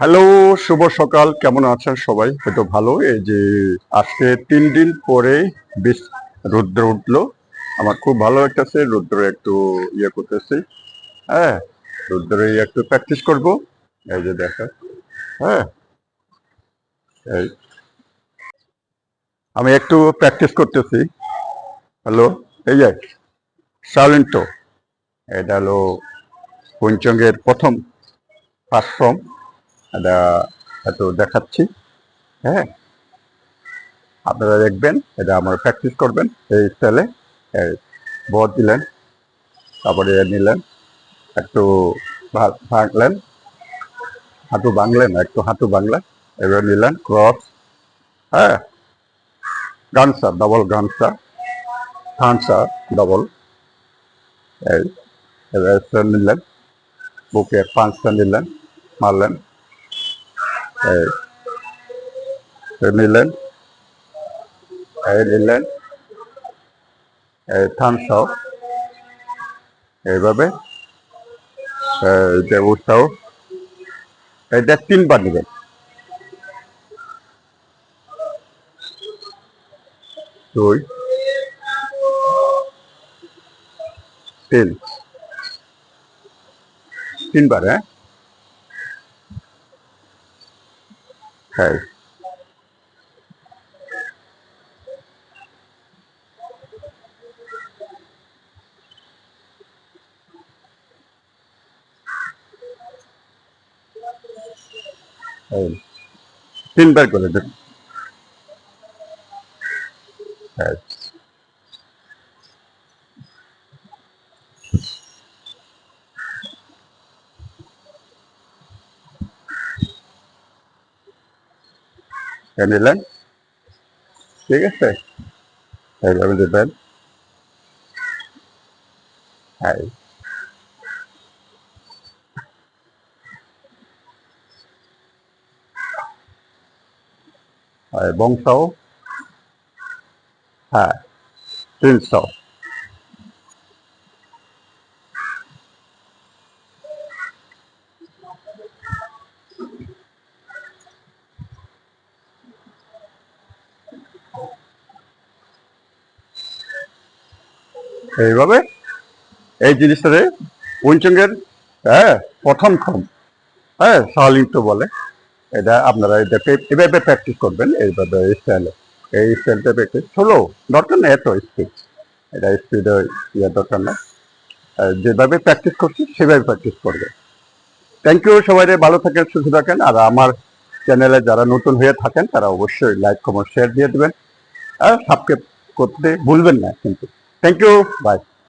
Hello, শুভ সকাল। কেমন আছেন সবাই? হয়তো ভালো। এই যে আজকে তিন দিন পরে বেশ রুদ্র উঠল। আমার খুব ভালো লাগতেছে। রুদ্র একটু ইয়ে করতেছি। হ্যাঁ রুদ্রে একটু প্র্যাকটিস করব। এই যে দেখা হ্যাঁ এই। আমি একটু প্র্যাকটিস করতেছি। হ্যালো, এই যে সাইলেন্টো এটা হলো পঞ্চঙ্গের প্রথম ফর্ম এটা একটু দেখাচ্ছি হ্যাঁ? আপনারা দেখবেন, এটা আমার প্র্যাকটিস করবেন, এই স্টাইলে বদ দিলেন, তারপরে নিলেন, একটু ভাঙলেন, হাঁটু ভাঙলেন, একটু হাঁটু ভাঙলেন, এবার নিলেন ক্রস হ্যাঁ? গানসা ডবল গানসা থানসা ডবল এই, এবার নিলেন, বুকে পাঁচটা নিলেন, মারলেন। এই এই নিলেন এই নিলেন এই থামসাও এইভাবে এই যে উৎসাহ এইটা তিনবার নেবেন দুই তিন তিনবার হ্যাঁ এই তিনবার করে দেন হ্যাঁ এ নিলেন ঠিক আছে এইভাবে দেবেন হ্যাঁ আর বংশও হ্যাঁ তিনশো এইভাবে এই জিনিসটারে পঞ্চঙ্গের হ্যাঁ প্রথম ক্ষম হ্যাঁ সালিংটো বলে। এটা আপনারা এটা এভাবে প্র্যাকটিস করবেন এইভাবে এই স্টাইলে এই স্টাইলটা প্র্যাকটিস হলো, দরকার নেই এত স্পিড এটা স্পিড ইয়ে দরকার না যেভাবে প্র্যাকটিস করছি, সেভাবে প্র্যাকটিস করবে। থ্যাংক ইউ সবাই ভালো থাকেন, সুস্থ থাকেন। আর আমার চ্যানেলে যারা নতুন হয়ে থাকেন, তারা অবশ্যই লাইক কমেন্ট শেয়ার দিয়ে দেবেন। আর সাবস্ক্রাইব করতে ভুলবেন না কিন্তু। Thank you by